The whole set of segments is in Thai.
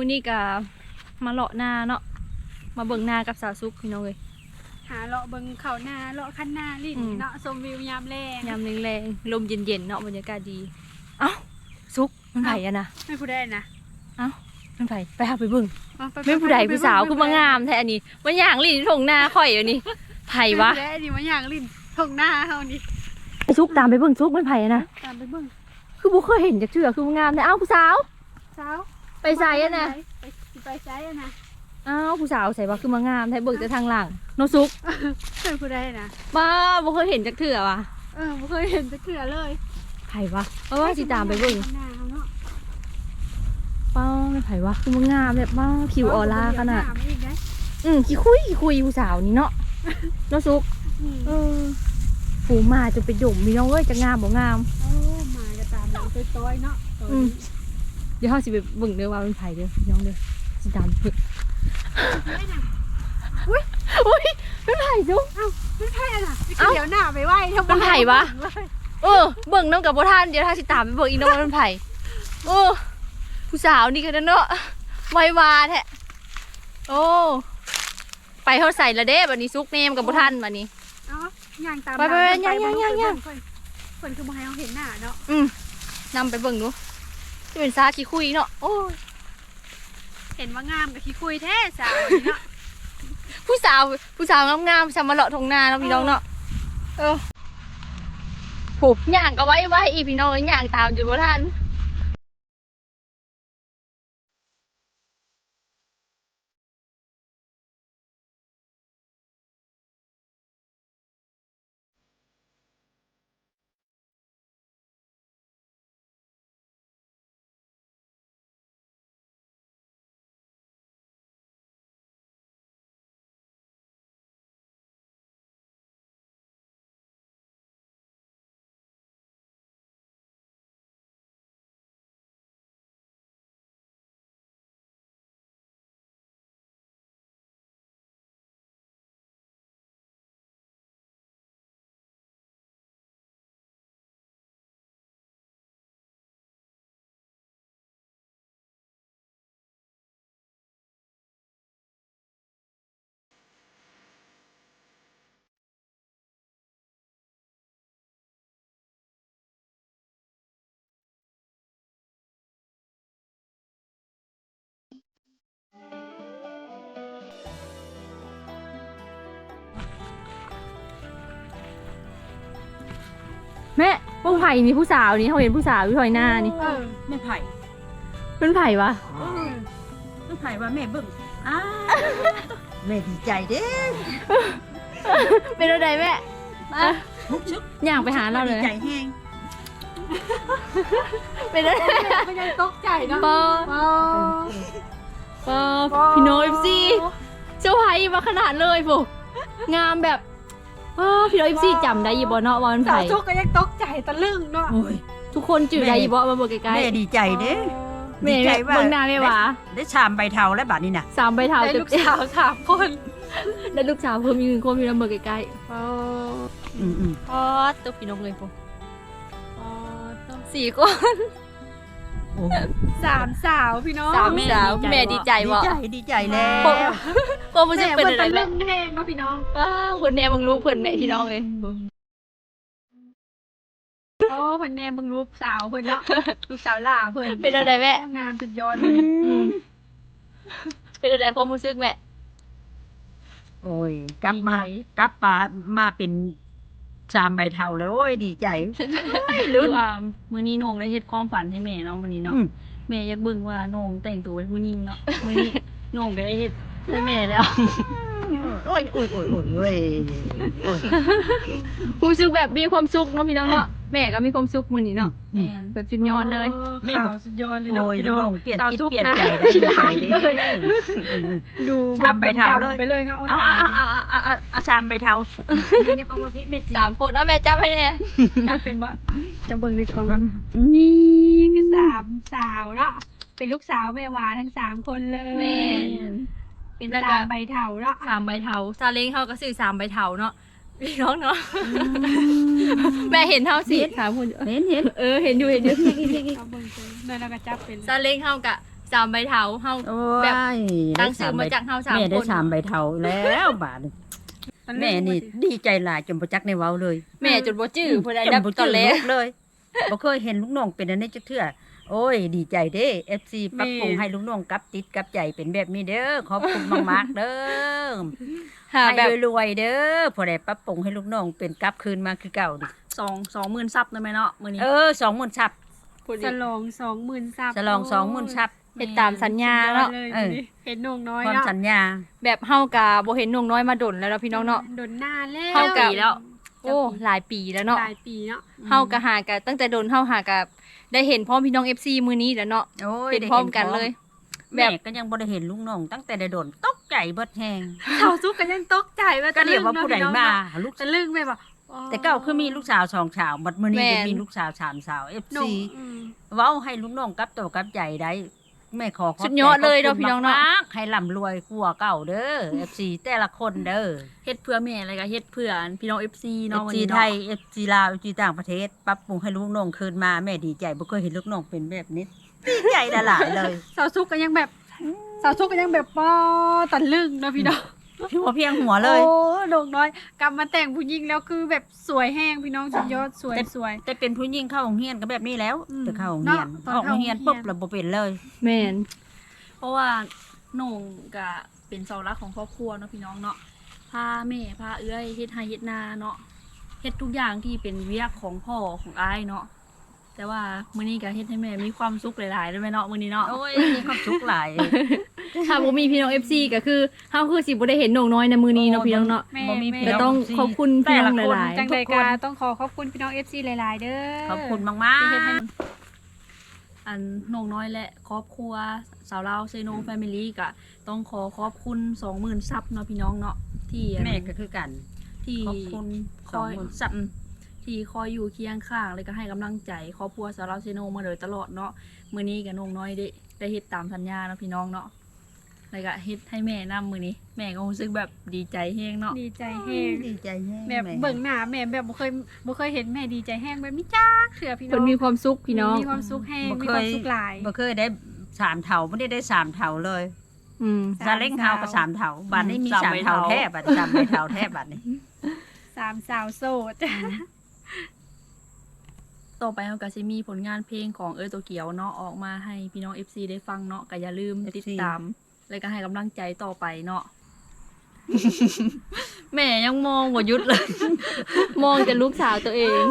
มื้อนี้ก็มาเลาะนาเนาะมาเบิ่งนากับสาวซุกพี่น้องเอ้ยหาเลาะเบิ่งเขาหน้าเลาะคันหน้าลิ้นอืมเนาะชมวิวยามแลงยามแรงๆลมเย็นๆเนาะบรรยากาศดีเอ้าซุกมันไผอะนะไม่ผู้ใดนะเอ้ามันไผไปหาไปเบิ่งเอาไปไม่ผู้ใดไปผู้สาวคือมางามแท้อันนี้มันย่างลิ้นทงนาข่อยอยู่นี่ไผวะไม่ผู้ใดนี่มันอย่างลิ้นทงหน้าเฮานี่ไอ้ซุกตามไปเบิ่งซุกมันไผอะนะตามไปเบิ่งคือบ่เคยเห็นจักเทื่อคือมันงามแท้เอ้าผู้สาวสาว ไปใส่อะนะไปไปใส่อะนะเอ้าผู้สาวใส่ว่าคือมางามแท้เบิ่งแต่ทางหลังโนซุกเป็นผู้ใดนะบ้าบ่เคยเห็นจักเทื่อว่ะเออบ่เคยเห็นจักเทื่อเลยไผวะเออสิตามไปเบิ่งหน้าเฮาเนาะป้าไม่ไผวะคือมันงามแบบป้าคิวออร่าขนาดเออีกนะอืมขี้คุยขี้คุยผู้สาวนี่เนาะเนาะซุกอืมเออผูมาจะไปดุ่มพี่น้องเอ้ยจะงามบ่งามโอ้มาก็ตามหลังต้อยๆเนาะตอนอืมนี้ เดี๋ยวเฮาสิไปเบิ่งเด้อว่ามันไผเด้อพี่น้องเด้อสิตามเพิ่นไม่น่ะอุ้ยมันไผซุกไม่ใช่อะน่ะเอ้าเดี๋ยวหน้าไปไหว้ทำมันไผวะเออเบิ่งน้ำกับบ่ทันเดี๋ยวถ้าสิตามไปเบิ่งอีกเนาะว่ามันไผโอ้ผู้สาวนี่ก็เนาะไววาแท้โอ้ไปเฮาใส่ละเด้บัดนี้ซุกแนมกับบ่ทันบัดนี้เอ้าย่างตามไปไปไปย่างย่างย่างย่างเพิ่นเพิ่นคือบ่ให้เราเห็นหน้าเนาะอืมนำไปเบิ่งดู จะเป็นซาขี้คุยเนาะโอ้ยเห็นว่างามกับขี้คุยแท้สาวนี่เนาะผู้สาวผู้สาวงามๆชำมาเลาะทงนาเนาะพี่น้องเนาะเออผูกย่างก็ไว้ไว้อีพี่น้องย่างตามจนบ่ทัน แม่พวกไผ่นี่ผู้สาวนี่เขาเห็นผู้สาวอยู่ถอยหน้านี่เออแม่ไผ่เป็นไผ่วะแม่ไผ่ว่าแม่เบิ่งอ้าแม่ดีใจเด้เป็นอะไรแม่มามุกชึกอยากไปหาเราเลย ดีใจแห้งเป็นอะไรก็ยังตกใจเนาะปอปอปอพี่โน้เอฟซีเจ้าไผ่มาขนาดเลยปุ๊งามแบบ ปอพี่โน้เอฟซีจำได้ยีบอเนาะว่ามันสาวไผ่ทุกก็ยังตกใจตะลึงเนาะโอ้ย ทุกคนจืดได้ยีบอมาเบิกใกล้แม่ดีใจเด้ๆแม่ดีใจแม่ว่าเบิ่งหน้าแม่หวาได้ชามใบเทาแล้วบัดนี้น่ะสามใบเท้าได้เต็มลูกสาวสามคนได้ลูกสาวเพิ่มอีกหนึ่งคนมีน้ำเบิกใกล้ปออืมอืมๆปอตัวพี่น้องเลยปุ๊ปอต้องสี่คนโอ้ย สามสาวพี่น้องสามสาวแม่ดีใจดีบ่ใจดีใจแล้วปอมันจะแม่เป็นเพิ่นอะไรตะแม่ลึงแห้งเนาะพี่น้องป้าคนแน่บังรู้เพิ่นแม่พี่น้องเลยโอ้เพิ่นแนมเบิ่งรูปสาวเพิ่นเนาะลูกสาวหล่าเพิ่นเป็นอะไรแม่งามสุดยอดเลยเป็นอะไรความรู้สึกแม่โอ้ยกลับมากลับมามาเป็นชามใบเทาแล้วโอ้ยดีใจรู้ว่ามื้อนี้น้องได้เฮ็ดความฝันให้แม่เนาะมื้อนี้เนาะอืม แม่อยากเบิ่งว่าน้องแต่งตัวเป็นผู้หญิงเนาะมื้อนี้น้องก็ได้เฮ็ดให้แม่แล้ว โอ้ยโอ้ยโอ้ยโอ้ยโอ้ยโอ้ยรู้สึกแบบมีความสุขเนาะพี่น้องเนาะแม่ก็มีความสุขมื้อนี้เนาะแม่นแบบสุดยอดเลย แม่าวสุดยอดเลยเนาะโอ้ยพี่น้น้อองงเปลี่ยนสาวคิดทุกเปลี่ยนนะใจได้ดีใจเด้ดูทำไปเท่าเลยไปเลยครับเอาเอาเอาเอาเอาเอาชามใบเทาเนี่ยประมาณนี้เม็ดสามคนเนาะแม่จับให้แน่จะเป็นว่าจะเบิ่งในกล่องนี่คือสามสาวเนาะเป็นลูกสาวแม่วาทั้งสามคนเลยแม่ เป็นแล้วสาก็มใบเถาเนาะสามใบเถาซาเล้งเขาก็ซื้อสามใบเถาเนาะพี่น้องเนาะแม่เห็นเท่าสิสามคนเห็นเห็นเออเห็นอยู่เห็นอยู่เอาเบิ่งเลยนั่นเราก็จับเป็นซาเล้งเขากะสามใบเถาเฮาโอ้แบบ ยตั้งชื่อมาจากเฮาสามแม่ได้คนสามใบเทาแล้วบาทแม่นี่ดีใจหลายจนบ่จักในเว้าเลยแม่จนบ่จื้อผู้ใดจนดับบ่ตอนแรก ลูเลยบ่เคยเห็นลูกน้องเป็นอันนี้จักเทื่อ โอ้ย ดีใจเด้ FC ปรับปรุงให้ลูกน้องกลับติดกลับใจเป็นแบบนี้เด้อขอบคุณมากๆเด้อค่ะให้แบบรวยๆเด้อพอได้ปรับปรุงให้ลูกน้องเป็นกลับคืนมาคือเก่าดิสองสองหมื่นซับได้ไหมเนาะมื้อนี้เออ20,000ชับฉลองสองหมื่นซับฉลอง20,000ชับ เฮ็ดตามสัญญาเนาะเลยเออ เห็นน้องน้อยความเนาะสัญญา แบบเฮากะบ่เห็นนงน้อยมาดนแล้วเนาะพี่น้องเนาะ โดนหน้าแล้วเท่ากับแล้วโอ้หลายปีแล้วเนาะหลายปีเนาะ เฮากะหากะตั้งแต่โดนเฮาหากะ ได้เห็นพร้อมพี่น้อง FC มื้อนี้แล้วเนาะโอ้ยเห็นได้พร้อมกันเลยแม่ก็ยังบ่ได้เห็นลูกน้องตั้งแต่ได้โดนตกใจเบิดแฮงสาวซุกก็ยังตกใจว่าก็เรียกว่าผู้ใดมาลูกจะลึงไปบ่แต่เก้าคือมีลูกสาวสองสาวบัดมื้อนี้แม่นได้มีลูกสาวสามสาวน้อง FC อืม เว้าให้ลูกน้องกลับตัวกลับใจได้ แม่ขอขอบสุดยอดเลยเนาะขบคุณพี่น้องเนาะ มกๆให้ร่ำรวยกว่าเก่าเด้อ FC แต่ละคนเด้อ เฮ็ดเพื่อแม่อะไรก็เฮ็ดเพื่อพี่น้อง FC เนาะวัน FC นี้ไทเนาะย FC ลาว FC ต่างประเทศปรับปรุงให้ลูกน้องคืนมาแม่ดีใจบ่เคยเห็นลูกน้องเป็นแบบนี้ดีใจหลายๆเลย สาวซุกก็ยังแบบสาวซุกก็ยังแบบป้อตันลึงเนาะพี่น้องพี่ หัวเพียงหัวเลย โอ้โด่งน้อย กลับมาแต่งผู้หญิงแล้วคือแบบสวยแห้งพี่น้องสุดยอดสวยแต่สวย แต่เป็นผู้หญิงเข้าโรงเรียนก็แบบนี้แล้วอืมแต่เข้าโรงเรียนเนาะตอนออกโรงเรียนเข้าโรงเรียนปุ๊บแล้วบ่เป็นเลย แม่นเพราะว่าโหน่งก็เป็นเสาหลักของครอบครัวเนาะพี่น้องเนาะพาแม่พาเอื้อยเฮ็ดไห้เฮ็ดนาเนาะเฮ็ดทุกอย่างที่เป็นเวียกของพ่อของอ้ายเนาะแต่ว่ามื้อนี้ก็เฮ็ดให้แม่มีความสุขหลายๆด้วยแม่เนาะมื้อนี้เนาะโอ้ยมีความสุขหลาย ถ้าบ่มีพี่น้อง FC ก็คือเฮาคือสิบ่ได้เห็นนงน้อยในมื้อนี้เนาะพี่น้องเนาะ แม่บ่มีแม่พี่ก็น้ต้องสิขอบคุณพี่น้องหแต่ละคนลายจังๆใดกาต้องขอขอบคุณพี่น้อง FC หลาย ๆ เด้อขอบคุณมากที่เฮ็ดให้ๆอันโหน่งน้อยและครอบครัวสาวลาวเซโนแฟมิลี่ก็ต้องขอขอบคุณ20,000ซับเนาะพี่น้องเนาะที่อัน แม่ก็คือกัน ที่ขอบคุณคอย20,000 สับที่คอยอยู่เคียงข้างเลยก็ให้กำลังใจครอบครัวสาวลาวเซโนมาโดยตลอดเนาะมื้อนี้กับน้องน้อยได้ได้เฮ็ดตามสัญญาเนาะพี่น้องเนาะ แล้วก็เฮ็ดให้แม่นํมื้อนี้ แม่ก็รู้สึกแบบดีใจแฮงเนาะดีใจแห้งดีใจแฮงแบบม่เบิ่งหน้าแม่แบบบ่เคยบ่เคยเห็นแม่ดีใจแห้งแบบนี้จ้าเถื่อพี่น้เพิ่อนงมีความสุขพี่น้อง มีความสุขแห้งบ่มีเคความยสุขหลาย บ่เคยได้สามเถาไม่ได้ได้สามเถาเลยอืม สามซาเล้งเฮาก็เถา สามเถาบัดนี้มีสามสามใบเถาเถา แท้บัดนี้สามใบเถาแท้บัดนี้ สามสาวโสด ต่อไปเราก็สิมีผลงานเพลงของเอ้ยตัวเกียวเนาะออกมาให้พี่น้อง FC ได้ฟังเนาะก็อย่าลืมติดตาม แล้วก็ให้กำลังใจต่อไปเนาะ แม่ยังมองบ่หยุดเลย มองแต่ลูกสาวตัวเอง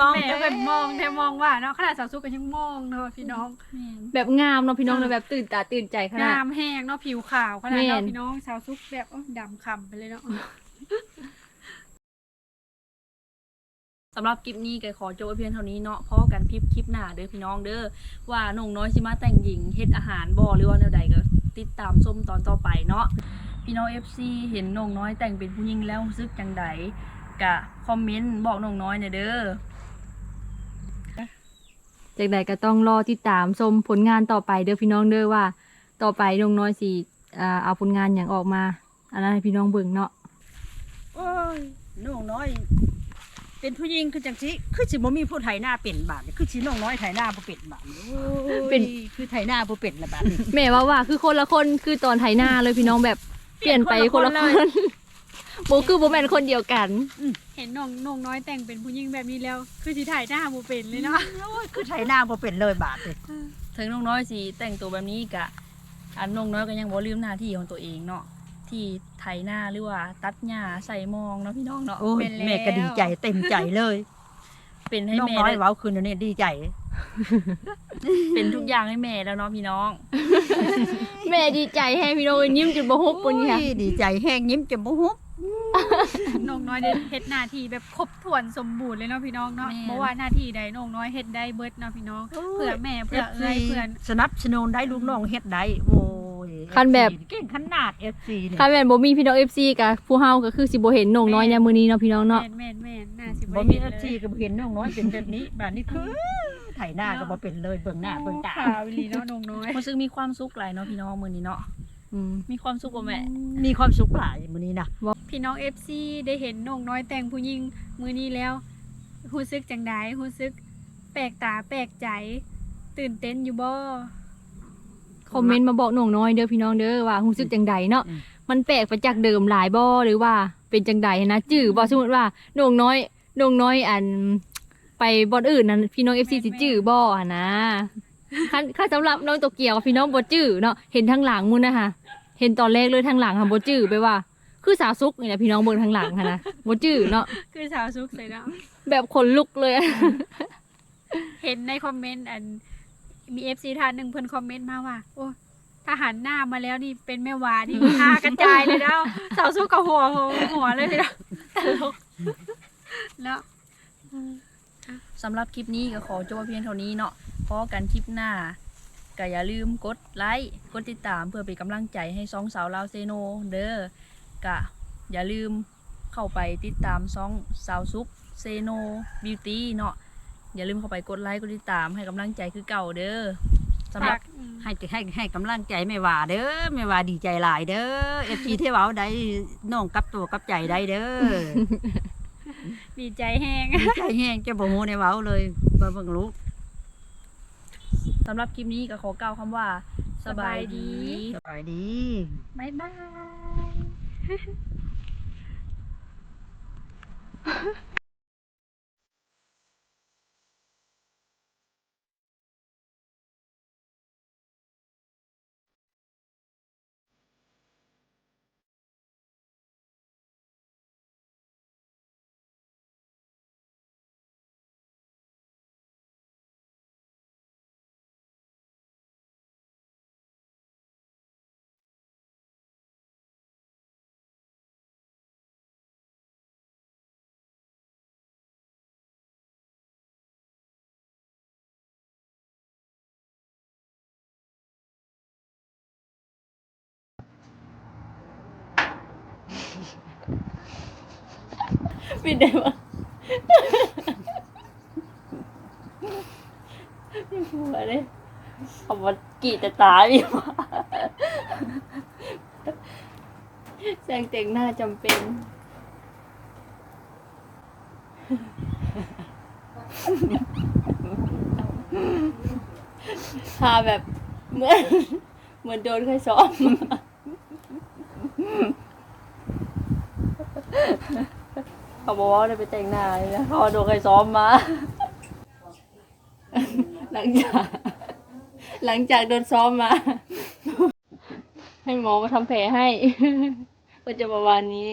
มองแม่แบบมองแต่มองว่าเนาะขนาดสาวสุกก็ยังมองเนาะพี่น้อง แบบงามเนาะพี่น้องเนาะแบบตื่นตาตื่นใจขนาด งามแห้งเนาะผิวขาวขนาดแม่เนาะนพี่น้องสาวสุกแบบโอ้ดำคำไปเลยเนาะ สำหรับคลิปนี้ก็ขอจบไว้เพียงเท่านี้เนาะพอกันพิบคลิปหน้าเด้อพี่น้องเด้อว่าน้องน้อยสิมาแต่งหญิงเฮ็ดอาหารบ่หรือว่าแนวใดก็ ติดตามชมตอนต่อไปเนาะพี่น้อง FC เห็นน้องน้อยแต่งเป็นผู้หญิงแล้วรู้สึกจังใดก็คอมเมนต์บอกน้องน้อยหน่อยเด้อจากใดก็ต้องรอติดตามชมผลงานต่อไปเด้อพี่น้องเด้อว่า ต่อไปนงน้อยสิอ่าเอาผลงานอย่างออกมา อันนั้นให้พี่น้องเบิ่งเนาะโอ้ยน้องน้อย เป็นผู้หญิงคือจังสิคือสิบ่มีผู้ไถหน้าเป็นบาดนี่คือสิน้องน้อยไถหน้าบ่เป็นบาดนี่โอ้ยเป็น คือไถหน้าบ่เป็นละบาดนี่ แม่ว่าว่าคือคนละคนคือตอนไถนาเลยพี่น้องแบบเปลี่ยนไปคนละคนโบคือโบแมนคนเดียวกัน เห็นน้องน้องน้อยแต่งเป็นผู้หญิงแบบนี้แล้ว คือสิถ่ายหน้าบ่เป็นเลยเนาะ โอ้ยคือไถหน้าบ่เป็นเลยบาดนี่ถึงน้องน้อยสิแต่งตัวแบบนี้กะอันน้องน้อยก็ยังบ่ลืมหน้าที่ของตัวเองเนาะ ที่ไถนาหรือว่า ตัดหญ้าใส่มองเนาะพี่น้องเนาะโอ้ยแม่ก็ดีใจเต็มใจเลยเป็นให้น้องแม่น้อยได้เว้าคืนนี้ดีใจ เป็นทุกอย่างให้แม่แล้วเนาะพี่น้อง แม่ดีใจให้พี่น้องยิ้มจนบ่ฮุบปุ่นค่ะ โอ้ยดีใจแห้งยิ้มจนบ่ฮุบ น้องน้อยได้เฮ็ดหน้าที่แบบครบถ้วนสมบูรณ์เลยเนาะพี่น้องเนาะแม่เพราะว่าหน้าที่ใดน้องน้อยเฮ็ดได้เบิดเนาะพี่น้อง เพื่อแม่เพื่อเอ้ยเพื่อน สนับสนุนได้ลูกน้องเฮ็ดได้โอ้ย คันแบบ FC เก่งขนาด FC เนี่ยถ้าแม่นบ่มีพี่น้อง FC กับผู้เฮาก็คือสิบ่เห็นนงน้อยในมื้อนี้เนาะพี่น้องเนาะ แม่นแม่นแม่นน่าสิบ่บ่มีเห็น FC เลยก็บ่เห็นน้องน้อยเป็นแบบนี้บาดนี้คือไถหน้าก็บ่เป็นเลยเบิ่งหน้าเบิ่งตาขาวอีหลีเนาะน้องน้อยรู้สึกมีความสุขหลายเนาะพี่น้องมื้อนี้เนาะอืม มีความสุขบ่แม่ มีความสุขหลายมื้อนี้นะ พี่น้อง FC ได้เห็นน้องน้อยแต่งผู้หญิงมื้อนี้แล้วรู้สึกจังไดรู้สึกแปลกตาแปลกใจ ตื่นเต้นอยู่บ่ คอมเมนต์มาบอกน้องน้อยเด้อพี่น้องเด้อว่ารู้สึกจังใดเนาะอืมมันแปลกไปจากเดิมหลายบ่หรือว่าเป็นจังใดนะ จื้อบ่สมมุติว่าน้องน้อยน้องน้อยอัน ไปบ่อนอื่นนั้นพี่น้อง FC สิจื้อบ่อะนะคันคันสำหรับน้องโตเกียวพี่น้องบ่จื้อเนาะ เห็นทางหลังมุ่นนะคะเห็นตอนแรกเลยทางหลังค่ะบ่จื้อไปว่า คือสาวซุกนี่แหละพี่น้องเบิ่งทางหลังค่ะนะบ่จื้อเนาะ คือสาวซุกใส่เนาะ แบบขนลุกเลยอะเห็นในคอมเมนต์อัน มีเอฟซีท่านหนึ่งเพิ่นคอมเมนต์มาว่า โอ้ถ้าหันหน้ามาแล้วนี่เป็นแม่วานี่หากระจายเลยแล้วสาวสู้กับหัวหัวหัวเลยพี่น้องตลกเนาะสำหรับคลิปนี้ก็ขอจบไว้เพียงเท่านี้เนาะพอกันคลิปหน้าก็อย่าลืมกดไลค์กดติดตามเพื่อเป็นกำลังใจให้ซองสาวลาวเซโนเด้อกะอย่าลืมเข้าไปติดตามซองสาวซุกเซโนบิวตี้เนาะ อย่าลืมเข้าไปกดไลค์กดติดตามให้กำลังใจคือเก่าเด้อสำหรับให้ให้ให้กำลังใจแม่ว่าเด้อแม่ว่าดีใจหลายเด้อ FC เทเว้าได้น้องกลับตัวกลับใจได้เด้อดีใจแห้งดีใจแฮงจะบ่ฮู้ในเว้าเลยบ่เบิ่งลูกสำหรับคลิปนี้ก็ขอกล่าวคำว่า สบายดีสบายดีบ๊ายบาย ปิดได้ปะไม่พูดเลยคำว่ากี่แต่ตาอยู่วะแสงแต่งหน้าจำเป็น ทาแบบเหมือนเหมือนโดนใครซ้อม เขาบอกว่าได้ไปแต่งหน้าเลยนะเขาโดนใครซ้อมมา หลังจาก หลังจากโดนซ้อมมา ให้หมอมาทำแผลให้ ก็จะประมาณนี้